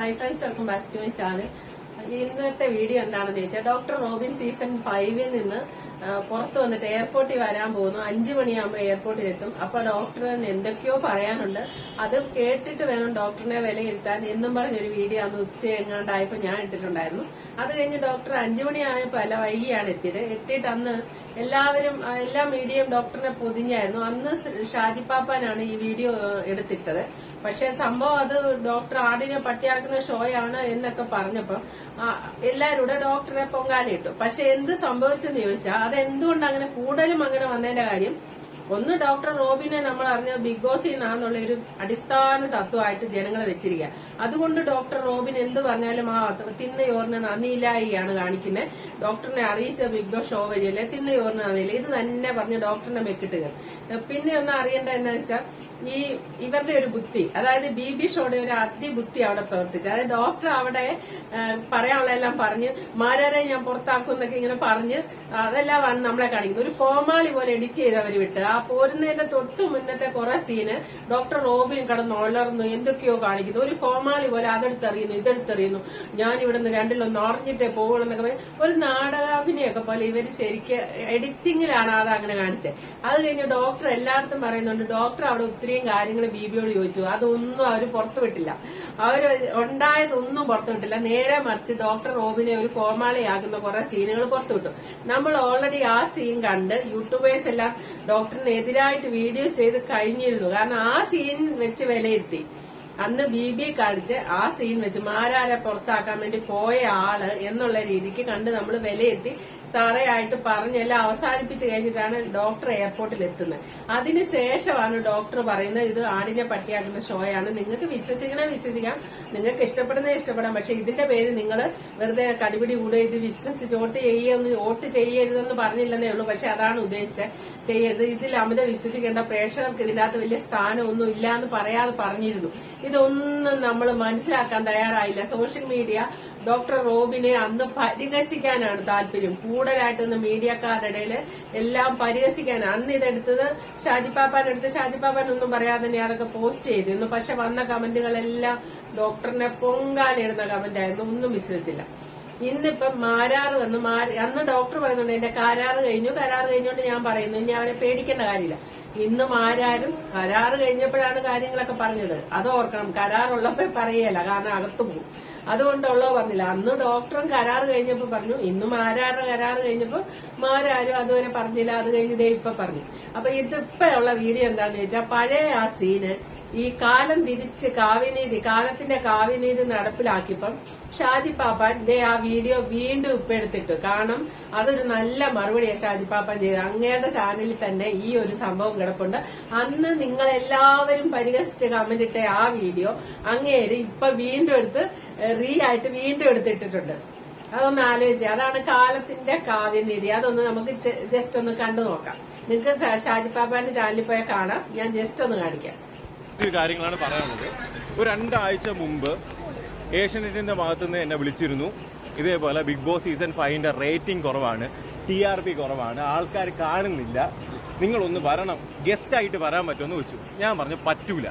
Hi friends welcome back to my channel ഇന്നത്തെ video എന്താണെന്ന് ചോദിച്ചാൽ ഡോക്ടർ റോബിൻ സീസൺ ഫൈവിൽ നിന്ന് പുറത്തു വന്നിട്ട് എയർപോർട്ടിൽ വരാൻ പോകുന്നു. അഞ്ചു മണിയാകുമ്പോൾ എയർപോർട്ടിൽ എത്തും. അപ്പൊ ഡോക്ടറിന് എന്തൊക്കെയോ പറയാനുണ്ട്. അത് കേട്ടിട്ട് വേണം ഡോക്ടറിനെ വിലയിരുത്താൻ. എന്നും പറഞ്ഞൊരു വീഡിയോ അന്ന് ഉച്ച എങ്ങാണ്ടായപ്പോൾ ഞാൻ ഇട്ടിട്ടുണ്ടായിരുന്നു. അത് കഴിഞ്ഞ് ഡോക്ടർ അഞ്ചു മണിയായപ്പോൾ അല്ല വൈകിയാണ് എത്തിയത്. എത്തിയിട്ട് അന്ന് എല്ലാവരും എല്ലാ മീഡിയയും ഡോക്ടറിനെ പൊതിഞ്ഞായിരുന്നു. അന്ന് ഷാജിപ്പാപ്പാനാണ് ഈ വീഡിയോ എടുത്തിട്ടത്. പക്ഷെ സംഭവം അത് ഡോക്ടർ ആടിനെ പട്ടിയാക്കുന്ന ഷോയാണ് എന്നൊക്കെ പറഞ്ഞപ്പോ ആ, എല്ലാവരും കൂടെ ഡോക്ടറെ പൊങ്കാലിട്ടു പക്ഷെ എന്ത് സംഭവിച്ചെന്ന് ചോദിച്ചാൽ അത് എന്തുകൊണ്ട് അങ്ങനെ കൂടുതലും അങ്ങനെ വന്നതിന്റെ കാര്യം ഒന്ന് ഡോക്ടർ റോബിനെ നമ്മൾ അറിഞ്ഞ ബിഗ് ബോസിൽ നിന്നാന്നുള്ള ഒരു അടിസ്ഥാന തത്വമായിട്ട് ജനങ്ങൾ വെച്ചിരിക്കുക അതുകൊണ്ട് ഡോക്ടർ റോബിൻ എന്ത് പറഞ്ഞാലും ആ തിന്നയോറിന് നന്ദിയില്ലായിയാണ് കാണിക്കുന്നത് ഡോക്ടറിനെ അറിയിച്ച ബിഗ് ബോസ് ഷോ വഴിയല്ലേ തിന്നയോറിന് നന്ദിയില്ല. ഇത് തന്നെ പറഞ്ഞ് ഡോക്ടറിനെ വെക്കിട്ടുക പിന്നെ ഒന്ന് അറിയേണ്ട എന്താ വെച്ചാൽ ഈ ഇവരുടെ ഒരു ബുദ്ധി അതായത് ബി ബി ഷോയുടെ ഒരു അതിബുദ്ധി അവിടെ പ്രവർത്തിച്ചു. അതായത് ഡോക്ടർ അവിടെ പറയാനുള്ള എല്ലാം പറഞ്ഞ് മാരാരെ ഞാൻ പുറത്താക്കും എന്നൊക്കെ ഇങ്ങനെ പറഞ്ഞ് അതെല്ലാം ആണ് നമ്മളെ കാണിക്കുന്നത് ഒരു കോമാളി പോലെ എഡിറ്റ് ചെയ്ത് അവർ വിട്ട്. ആ പോരുന്നതിന്റെ തൊട്ട് മുന്നത്തെ കുറെ സീന് ഡോക്ടർ റോബിൻ കടന്ന് ഉളർന്നു എന്തൊക്കെയോ കാണിക്കുന്നു. ഒരു കോമാളി പോലെ അതെടുത്തെറിയുന്നു ഇതെടുത്തെറിയുന്നു. ഞാൻ ഇവിടുന്ന് രണ്ടിലൊന്ന് അറിഞ്ഞിട്ടേ പോകുള്ളൂ എന്നൊക്കെ പറഞ്ഞ് ഒരു നാടകാഭിനയൊക്കെ പോലെ ഇവർ ശരിക്കും എഡിറ്റിംഗിലാണ് അത് അങ്ങനെ കാണിച്ചത് അത് കഴിഞ്ഞ് ഡോക്ടർ എല്ലായിടത്തും പറയുന്നുണ്ട് ഡോക്ടർ അവിടെ ഒത്തിരിയും കാര്യങ്ങൾ ബിബിയോട് ചോദിച്ചു. അതൊന്നും അവർ പുറത്തുവിട്ടില്ല അവർ ഉണ്ടായതൊന്നും പുറത്തുവിട്ടില്ല നേരെ മറിച്ച് ഡോക്ടർ റോബിനെ ഒരു കോമാളിയാകുന്ന കുറെ സീനുകൾ പുറത്തുവിട്ടു നമ്മൾ ഓൾറെഡി ആ സീൻ കണ്ട് യൂട്യൂബേഴ്സ് എല്ലാം ഡോക്ടറിനെതിരായിട്ട് വീഡിയോ ചെയ്ത് കഴിഞ്ഞിരുന്നു. കാരണം ആ സീൻ വെച്ച് വിലയിരുത്തി. അന്ന് ബി ബി കാണിച്ച് ആ സീൻ വെച്ച് മാരാരെ പുറത്താക്കാൻ വേണ്ടി പോയ ആൾ എന്നുള്ള രീതിക്ക് കണ്ട് നമ്മൾ വിലയിരുത്തി തറയായിട്ട് പറഞ്ഞെല്ലാം അവസാനിപ്പിച്ച് കഴിഞ്ഞിട്ടാണ് ഡോക്ടർ എയർപോർട്ടിൽ എത്തുന്നത്. അതിന് ശേഷമാണ് ഡോക്ടർ പറയുന്നത് ഇത് ആടിനെ പട്ടിയാക്കുന്ന ഷോയാണ് നിങ്ങൾക്ക് വിശ്വസിക്കണേ വിശ്വസിക്കാം. നിങ്ങൾക്ക് ഇഷ്ടപ്പെടുന്നേ ഇഷ്ടപ്പെടാം. പക്ഷെ ഇതിന്റെ പേര് നിങ്ങൾ വെറുതെ കടിപിടി കൂടെ ഇത് വിശ്വസിച്ച് വോട്ട് ചെയ്യുമെന്ന് വോട്ട് ചെയ്യരുതെന്ന് പറഞ്ഞില്ലെന്നേ ഉള്ളൂ. പക്ഷെ അതാണ് ഉദ്ദേശിച്ചത്. ചെയ്യരുത്. ഇതിൽ അമിത വിശ്വസിക്കേണ്ട പ്രേക്ഷകർക്ക് ഇതിനകത്ത് വലിയ സ്ഥാനമൊന്നും ഇല്ല എന്ന് പറയാതെ പറഞ്ഞിരുന്നു. ഇതൊന്നും നമ്മൾ മനസ്സിലാക്കാൻ തയ്യാറായില്ല. സോഷ്യൽ മീഡിയ ഡോക്ടർ റോബിനെ അന്ന് പരിഹസിക്കാനാണ് താല്പര്യം. കൂടുതലായിട്ട് ഇന്ന് മീഡിയക്കാരുടെ എല്ലാം പരിഹസിക്കാനാണ്. അന്ന് ഇതെടുത്തത് ഷാജിപ്പാപ്പാൻ എടുത്ത് ഷാജിപ്പാപ്പാൻ ഒന്നും പറയാതെ തന്നെ അതൊക്കെ പോസ്റ്റ് ചെയ്തിരുന്നു പക്ഷെ വന്ന കമന്റുകളെല്ലാം ഡോക്ടറിനെ പൊങ്കാലിടുന്ന കമന്റ് ആയിരുന്നു ഒന്നും വിശ്വസിച്ചില്ല. ഇന്നിപ്പം മാരാറ് വന്ന് മാറി അന്ന് ഡോക്ടർ പറയുന്നുണ്ട് എന്റെ കരാറ് കഴിഞ്ഞു കരാറ് കഴിഞ്ഞുകൊണ്ട് ഞാൻ പറയുന്നു. ഇനി അവനെ പേടിക്കേണ്ട കാര്യമില്ല. ഇന്ന് ആരാരും കരാറ് കഴിഞ്ഞപ്പോഴാണ് കാര്യങ്ങളൊക്കെ പറഞ്ഞത്. അത് ഓർക്കണം. കരാറുള്ളപ്പോ പറയല. കാരണം അകത്തു പോകും. അതുകൊണ്ടുള്ളവ പറഞ്ഞില്ല. അന്ന് ഡോക്ടറും കരാറ് കഴിഞ്ഞപ്പോ പറഞ്ഞു. ഇന്നും ആരാരുടെ കരാറ് കഴിഞ്ഞപ്പോ മാരാരും അതുവരെ പറഞ്ഞില്ല. അത് കഴിഞ്ഞ് ദേ ഇപ്പൊ പറഞ്ഞു. അപ്പൊ ഇതിപ്പോ ഉള്ള വീഡിയോ എന്താന്ന് ചോദിച്ചാൽ പഴയ ആ സീന് ഈ കാലം തിരിച്ച് കാവ്യനീതി കാലത്തിന്റെ കാവ്യനീതി നടപ്പിലാക്കിയപ്പം ഷാജി പാപ്പാന്റെ ആ വീഡിയോ വീണ്ടും ഇപ്പൊ എടുത്തിട്ടു. കാരണം അതൊരു നല്ല മറുപടിയാണ് ഷാജി പാപ്പാൻ ചെയ്തത്. അങ്ങയുടെ ചാനലിൽ തന്നെ ഈ ഒരു സംഭവം കിടപ്പുണ്ട്. അന്ന് നിങ്ങൾ എല്ലാവരും പരിഹസിച്ച് കമന്റ് ഇട്ട ആ വീഡിയോ അങ്ങേര് ഇപ്പൊ വീണ്ടും എടുത്ത് റീ ആയിട്ട് വീണ്ടും എടുത്തിട്ടിട്ടുണ്ട്. അതൊന്ന് ആലോചിച്ച്. അതാണ് കാലത്തിന്റെ കാവ്യനീതി. അതൊന്ന് നമുക്ക് ജസ്റ്റ് ഒന്ന് കണ്ടു നോക്കാം. നിങ്ങൾക്ക് ഷാജി പാപ്പാന്റെ ചാനലിൽ പോയാൽ കാണാം. ഞാൻ ജസ്റ്റ് ഒന്ന് കാണിക്കാം. ഒത്തിരി കാര്യങ്ങളാണ് പറയാനുള്ളത്. ഒരു രണ്ടാഴ്ച മുമ്പ് ഏഷ്യനെറ്റിന്റെ ഭാഗത്തുനിന്ന് എന്നെ വിളിച്ചിരുന്നു. ഇതേപോലെ ബിഗ് ബോസ് സീസൺ ഫൈവിന്റെ റേറ്റിംഗ് കുറവാണ്. ടി ആർ പി കുറവാണ്. ആൾക്കാർ കാണുന്നില്ല. നിങ്ങളൊന്ന് വരണം. ഗസ്റ്റ് ആയിട്ട് വരാൻ പറ്റുമെന്ന് വെച്ചു ഞാൻ പറഞ്ഞു പറ്റൂല.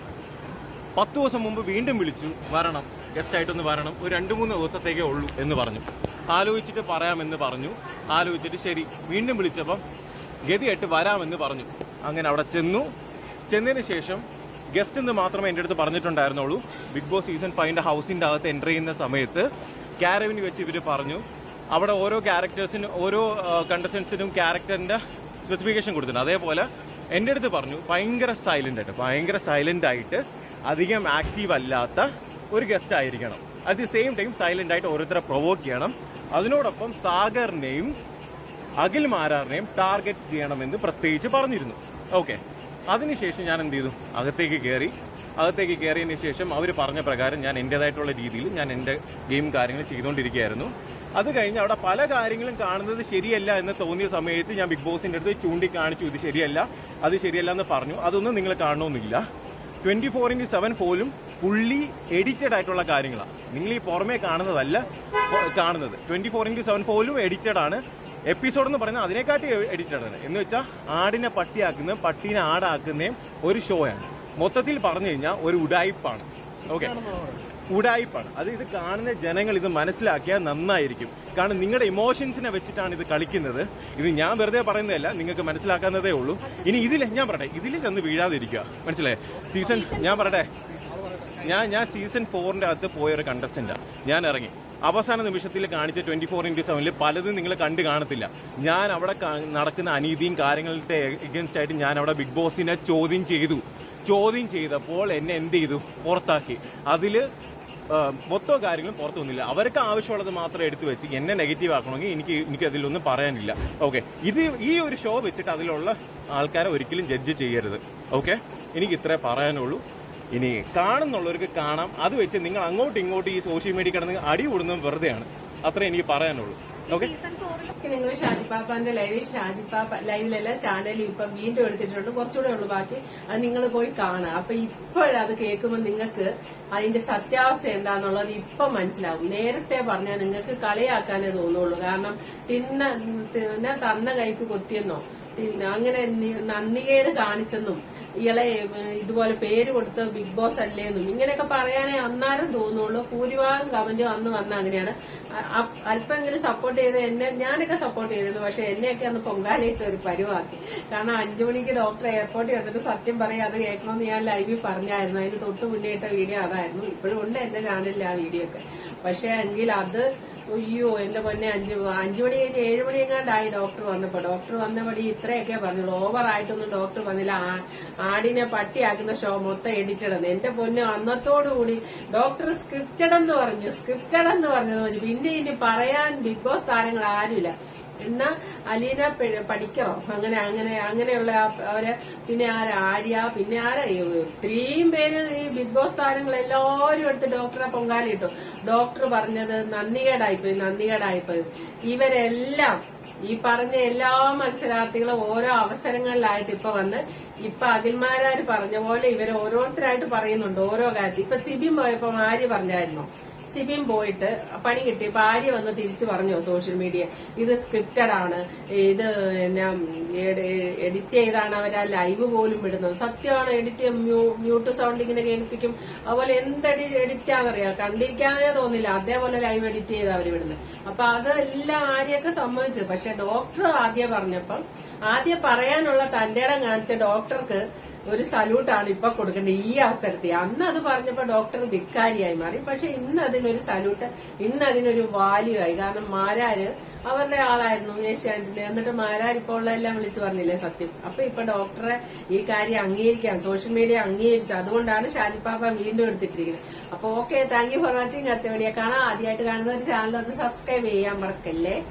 പത്ത് ദിവസം മുമ്പ് വീണ്ടും വിളിച്ചു വരണം. ഗസ്റ്റ് ആയിട്ടൊന്ന് വരണം. ഒരു രണ്ട് മൂന്ന് ദിവസത്തേക്കേ ഉള്ളൂ എന്ന് പറഞ്ഞു. ആലോചിച്ചിട്ട് പറയാമെന്ന് പറഞ്ഞു. ആലോചിച്ചിട്ട് ശരി വീണ്ടും വിളിച്ചപ്പം ഗതിയായിട്ട് വരാമെന്ന് പറഞ്ഞു. അങ്ങനെ അവിടെ ചെന്നു. ചെന്നതിന് ശേഷം ഗസ്റ്റ് എന്ന് മാത്രമേ എന്റെ അടുത്ത് പറഞ്ഞിട്ടുണ്ടായിരുന്നുള്ളൂ. ബിഗ് ബോസ് സീസൺ ഫൈവിന്റെ ഹൗസിന്റെ അകത്ത് എന്റർ ചെയ്യുന്ന സമയത്ത് ക്യാരവിന് വെച്ച് ഇവർ പറഞ്ഞു. അവിടെ ഓരോ ക്യാരക്ടേഴ്സിനും ഓരോ കണ്ടസ്റ്റൻസിനും ക്യാരക്ടറിന്റെ സ്പെസിഫിക്കേഷൻ കൊടുത്തിട്ടുണ്ട്. അതേപോലെ എന്റെ അടുത്ത് പറഞ്ഞു ഭയങ്കര സൈലന്റ് ആയിട്ട് ഭയങ്കര സൈലന്റ് ആയിട്ട് അധികം ആക്റ്റീവ് അല്ലാത്ത ഒരു ഗസ്റ്റ് ആയിരിക്കണം. At the same time silent ആയിട്ട് ഓരോരുത്തരെ പ്രൊവോക്ക് ചെയ്യണം. അതിനോടൊപ്പം സാഗറിനെയും അഖിൽ മാരാറിനെയും ടാർഗറ്റ് ചെയ്യണമെന്ന് പ്രത്യേകിച്ച് പറഞ്ഞിരുന്നു. ഓക്കെ അതിനുശേഷം ഞാൻ എന്ത് ചെയ്തു? അകത്തേക്ക് കയറി അകത്തേക്ക് കയറിയതിന് ശേഷം അവർ പറഞ്ഞ പ്രകാരം ഞാൻ എന്റെതായിട്ടുള്ള രീതിയിൽ ഞാൻ എന്റെ ഗെയിം കാര്യങ്ങൾ ചെയ്തുകൊണ്ടിരിക്കുകയായിരുന്നു. അത് കഴിഞ്ഞ് അവിടെ പല കാര്യങ്ങളും കാണുന്നത് ശരിയല്ല എന്ന് തോന്നിയ സമയത്ത് ഞാൻ ബിഗ് ബോസിന്റെ അടുത്ത് ചൂണ്ടിക്കാണിച്ചു. ഇത് ശരിയല്ല അത് ശരിയല്ല എന്ന് പറഞ്ഞു. അതൊന്നും നിങ്ങൾ കാണണമെന്നില്ല. ട്വന്റി ഫോർ ഇന്റു സെവൻ പോലും ഫുള്ളി എഡിറ്റഡ് ആയിട്ടുള്ള കാര്യങ്ങളാണ് നിങ്ങൾ ഈ പുറമേ കാണുന്നതല്ല കാണുന്നത്. ട്വന്റി ഫോർ ഇന്റു സെവൻ പോലും എഡിറ്റഡ് ആണ്. എപ്പിസോഡ് എന്ന് പറയുന്നത് അതിനെക്കാട്ടി എഡിറ്റഡ് ആണ്. എന്ന് വെച്ചാൽ ആടിനെ പട്ടിയാക്കുന്ന പട്ടീനെ ആടാക്കുന്നതും ഒരു ഷോയാണ് മൊത്തത്തിൽ പറഞ്ഞു കഴിഞ്ഞാൽ ഒരു ഉടായിപ്പാണ്. ഓക്കെ ഉടായിപ്പാണ്. അത് ഇത് കാണുന്ന ജനങ്ങൾ ഇത് മനസ്സിലാക്കിയാൽ നന്നായിരിക്കും. കാരണം നിങ്ങളുടെ ഇമോഷൻസിനെ വെച്ചിട്ടാണ് ഇത് കളിക്കുന്നത്. ഇത് ഞാൻ വെറുതെ പറയുന്നതല്ല നിങ്ങൾക്ക് മനസ്സിലാക്കാവുന്നതേ ഉള്ളൂ. ഇനി ഇതിൽ ഞാൻ പറയട്ടെ ഇതിൽ ചെന്ന് വീഴാതിരിക്കുക. മനസ്സിലായേ? സീസൺ ഞാൻ പറയട്ടെ? ഞാൻ ഞാൻ സീസൺ ഫോറിന്റെ അകത്ത് പോയ ഒരു കണ്ടസ്റ്റന്റാണ് ഞാൻ ഇറങ്ങി. അവസാന നിമിഷത്തിൽ കാണിച്ച ട്വന്റി ഫോർ ഇന്റു സെവനിൽ പലതും നിങ്ങൾ കണ്ടു കാണത്തില്ല. ഞാൻ അവിടെ നടക്കുന്ന അനീതിയും കാര്യങ്ങളുടെ എഗൻസ്റ്റ് ആയിട്ട് ഞാൻ അവിടെ ബിഗ് ബോസിനെ ചോദ്യം ചെയ്തു. ചോദ്യം ചെയ്തപ്പോൾ എന്നെ എന്ത് ചെയ്തു? പുറത്താക്കി. അതിൽ മൊത്തം കാര്യങ്ങളും പുറത്തു വന്നില്ല. അവർക്ക് ആവശ്യമുള്ളത് മാത്രം എടുത്തു വെച്ച് എന്നെ നെഗറ്റീവ് ആക്കണമെങ്കിൽ എനിക്ക് എനിക്ക് അതിലൊന്നും പറയാനില്ല. ഓക്കെ ഇത് ഈ ഒരു ഷോ വെച്ചിട്ട് അതിലുള്ള ആൾക്കാരെ ഒരിക്കലും ജഡ്ജ് ചെയ്യരുത്. ഓക്കെ എനിക്ക് ഇത്രേ പറയാനുള്ളൂ. ഇനി കാണുന്നുള്ളവർക്ക് കാണാം. അത് വെച്ച് നിങ്ങൾ അങ്ങോട്ടും ഇങ്ങോട്ടും ഈ സോഷ്യൽ മീഡിയ കിടന്ന് അടി കൂടുന്നത് വെറുതെയാണ്. അത്രേ എനിക്ക് പറയാനുള്ളൂ. ഓക്കെ നിങ്ങൾ ഷാജിപ്പാപ്പാന്റെ ലൈവ് ഷാജിപ്പാപ്പ ലൈവിലല്ല ചാനലിൽ ഇപ്പൊ വീണ്ടും എടുത്തിട്ടുണ്ട്. കുറച്ചുകൂടെ ഉള്ളു ബാക്കി. അത് നിങ്ങൾ പോയി കാണുക അപ്പൊ ഇപ്പോഴത് കേൾക്കുമ്പോൾ നിങ്ങൾക്ക് അതിന്റെ സത്യാവസ്ഥ എന്താന്നുള്ളത് ഇപ്പൊ മനസ്സിലാവും. നേരത്തെ പറഞ്ഞാൽ നിങ്ങൾക്ക് കളിയാക്കാനേ തോന്നുള്ളൂ. കാരണം തിന്ന തിന്ന തന്ന കൈക്ക് കൊത്തിയെന്നോ അങ്ങനെ നന്ദികേട് കാണിച്ചെന്നും ഇയാളെ ഇതുപോലെ പേര് കൊടുത്ത് ബിഗ് ബോസ് അല്ലേന്നും ഇങ്ങനെയൊക്കെ പറയാനേ അന്നാരം തോന്നുള്ളൂ. ഭൂരിഭാഗം കമന്റ് അന്ന് വന്ന അങ്ങനെയാണ്. അല്പം അല്പമെങ്കിലും സപ്പോർട്ട് ചെയ്ത് എന്നെ ഞാനൊക്കെ സപ്പോർട്ട് ചെയ്തിരുന്നു പക്ഷെ എന്നെയൊക്കെ അന്ന് പൊങ്കാലയിട്ട് ഒരു പരിവാക്കി. കാരണം അഞ്ചു മണിക്ക് ഡോക്ടർ എയർപോർട്ടിൽ വന്നിട്ട് സത്യം പറയാം അത് കേൾക്കണമെന്ന് ഞാൻ ലൈവിൽ പറഞ്ഞായിരുന്നു. അതിന് തൊട്ട് മുന്നേ ഇട്ട വീഡിയോ അതായിരുന്നു. ഇപ്പോഴും ഉണ്ട് എന്റെ ചാനലിൽ ആ വീഡിയോ ഒക്കെ. പക്ഷെ എങ്കിൽ അത് അയ്യോ എന്റെ പൊന്നെ അഞ്ചു അഞ്ചു മണി കഴിഞ്ഞ് ഏഴ് മണി എങ്ങാണ്ടായി ഡോക്ടർ വന്നപ്പോ. ഡോക്ടർ വന്നപടി ഇത്രയൊക്കെ പറഞ്ഞുള്ളൂ. ഓവർ ആയിട്ടൊന്നും ഡോക്ടർ വന്നില്ല ആടിനെ പട്ടിയാക്കുന്ന ഷോ മൊത്തം എഡിറ്റഡ് എന്ന് എന്റെ പൊന്നെ അന്നത്തോടുകൂടി ഡോക്ടർ സ്ക്രിപ്റ്റഡ് എന്ന് പറഞ്ഞു സ്ക്രിപ്റ്റഡ് എന്ന് പറഞ്ഞു പിന്നെ ഇനി പറയാൻ ബിഗ് ബോസ് താരങ്ങൾ ആരുമില്ല. എന്നാ അലീന പഠിക്കറോ അങ്ങനെ അങ്ങനെ അങ്ങനെയുള്ള അവർ പിന്നെ ആരാ? ആര്യ പിന്നെ ആരാ? ഇത്രയും പേര് ഈ ബിഗ് ബോസ് താരങ്ങൾ എല്ലാവരും എടുത്ത് ഡോക്ടറെ പൊങ്കാലിട്ടു ഡോക്ടർ പറഞ്ഞത് നന്ദികേടായിപ്പോയി നന്ദികേടായിപ്പോയി. ഇവരെല്ലാം ഈ പറഞ്ഞ എല്ലാ മത്സരാർത്ഥികളും ഓരോ അവസരങ്ങളിലായിട്ട് ഇപ്പൊ വന്ന് ഇപ്പൊ അഖിൽമാരാര് പറഞ്ഞ പോലെ ഇവർ ഓരോരുത്തരായിട്ട് പറയുന്നുണ്ട് ഓരോ കാര്യത്തിൽ. ഇപ്പൊ സിബിൻ പോയപ്പോ ആര്യ പറഞ്ഞായിരുന്നോ? സിബിൻ പോയിട്ട് പണി കിട്ടി. ഭാര്യ വന്ന് തിരിച്ചു പറഞ്ഞു സോഷ്യൽ മീഡിയ. ഇത് സ്ക്രിപ്റ്റഡ് ആണ്. ഇത് എഡിറ്റ് ചെയ്താണ് അവർ ആ ലൈവ് പോലും വിടുന്നത് സത്യമാണ് എഡിറ്റ് മ്യൂട്ട് സൗണ്ട് ഇങ്ങനെ കേൾപ്പിക്കും. അതുപോലെ എന്ത് എഡിറ്റാന്നറിയാം. കണ്ടിരിക്കാനേ തോന്നില്ല. അതേപോലെ ലൈവ് എഡിറ്റ് ചെയ്ത് അവർ വിടുന്നത് അപ്പൊ അതെല്ലാം ആര്യൊക്കെ സമ്മതിച്ചു പക്ഷെ ഡോക്ടർ ആദ്യം പറഞ്ഞപ്പം ആദ്യം പറയാനുള്ള തന്റെ ഇടം കാണിച്ച ഡോക്ടർക്ക് ഒരു സല്യൂട്ടാണ് ഇപ്പൊ കൊടുക്കേണ്ടത് ഈ അവസരത്തിൽ. അന്ന് അത് പറഞ്ഞപ്പോ ഡോക്ടർ ധിക്കാരിയായി മാറി. പക്ഷെ ഇന്ന് അതിനൊരു സല്യൂട്ട് ഇന്ന് അതിനൊരു വാല്യൂ ആയി. കാരണം മാരാര് അവരുടെ ആളായിരുന്നു ഏഷ്യാനെറ്റിൽ. എന്നിട്ട് മാരാർ ഇപ്പോൾ ഉള്ളതെല്ലാം വിളിച്ചു പറഞ്ഞില്ലേ സത്യം? അപ്പൊ ഇപ്പൊ ഡോക്ടറെ ഈ കാര്യം അംഗീകരിക്കാൻ സോഷ്യൽ മീഡിയ അംഗീകരിച്ചു അതുകൊണ്ടാണ് ഷാജിപ്പാപ്പ വീണ്ടും എടുത്തിട്ടിരിക്കുന്നത്. അപ്പൊ okay thank you for watching അടുത്ത കാണാം. ആദ്യമായിട്ട് കാണുന്ന ഒരു ചാനൽ ഒന്ന് സബ്സ്ക്രൈബ് ചെയ്യാൻ മറക്കല്ലേ?